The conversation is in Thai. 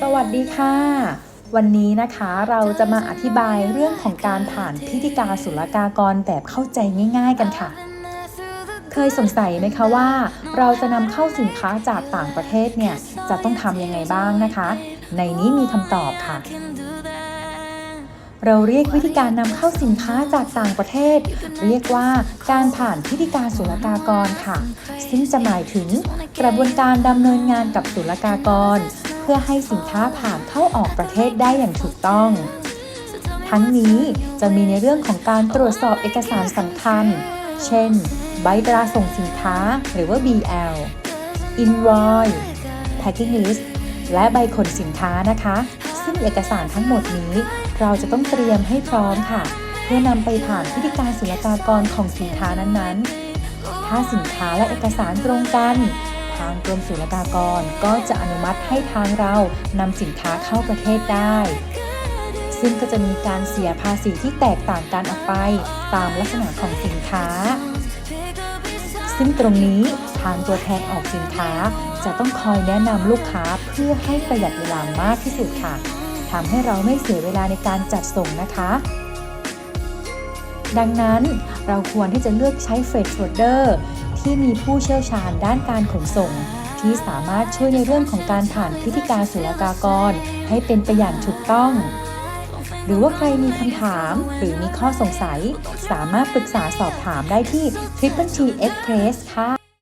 สวัสดีค่ะ วันนี้นะคะเราจะมาอธิบายเรื่องของการผ่านพิธีการศุลกากรแบบเข้าใจง่าย ๆ กันค่ะ เคยสงสัยไหมคะว่า เราจะนำเข้าสินค้าจากต่างประเทศเนี่ยจะต้องทำยังไงบ้างนะคะ ในนี้มีคำตอบค่ะเราเรียกวิธีการนำเข้าสินค้าจากต่างประเทศ เรียกว่าการผ่านพิธีการศุลกากรค่ะ ซึ่งจะหมายถึงกระบวนการดำเนินงานกับศุลกากร พื่อให้สินค้าผ่านเข้าออกประเทศได้อย่างถูกต้อง ทั้งนี้จะมีในเรื่องของการตรวจสอบเอกสารสำคัญ เช่น ใบตราส่งสินค้าหรือว่า BL Invoice Packing List และใบขนสินค้านะคะ ซึ่งเอกสารทั้งหมดนี้ เราจะต้องเตรียมให้พร้อมค่ะ เพื่อนำไปผ่านพิธีการศุลกากรของสินค้านั้นๆ ถ้าสินค้าและเอกสารตรงกัน ทางกรมศุลกากรก็จะอนุมัติให้ทางเรานำสินค้าเข้าประเทศได้ ซึ่งก็จะมีการเสียภาษีที่แตกต่างกันออกไปตามลักษณะของสินค้า ซึ่งตรงนี้ทางตัวแทนออกสินค้าจะต้องคอยแนะนำลูกค้าเพื่อให้ประหยัดเวลามากที่สุดค่ะทำให้เราไม่เสียเวลาในการจัดส่งนะคะ ดังนั้นเราควรที่จะเลือกใช้เฟรดโฟลเดอร์ ที่มีผู้เชี่ยวชาญด้านการขนส่ง ที่สามารถช่วยในเรื่องของการผ่านพิธีการศุลกากร ให้เป็นไปอย่างถูกต้อง หรือว่าใครมีคำถามหรือมีข้อสงสัย สามารถปรึกษาสอบถามได้ที่ Triple T Express ค่ะ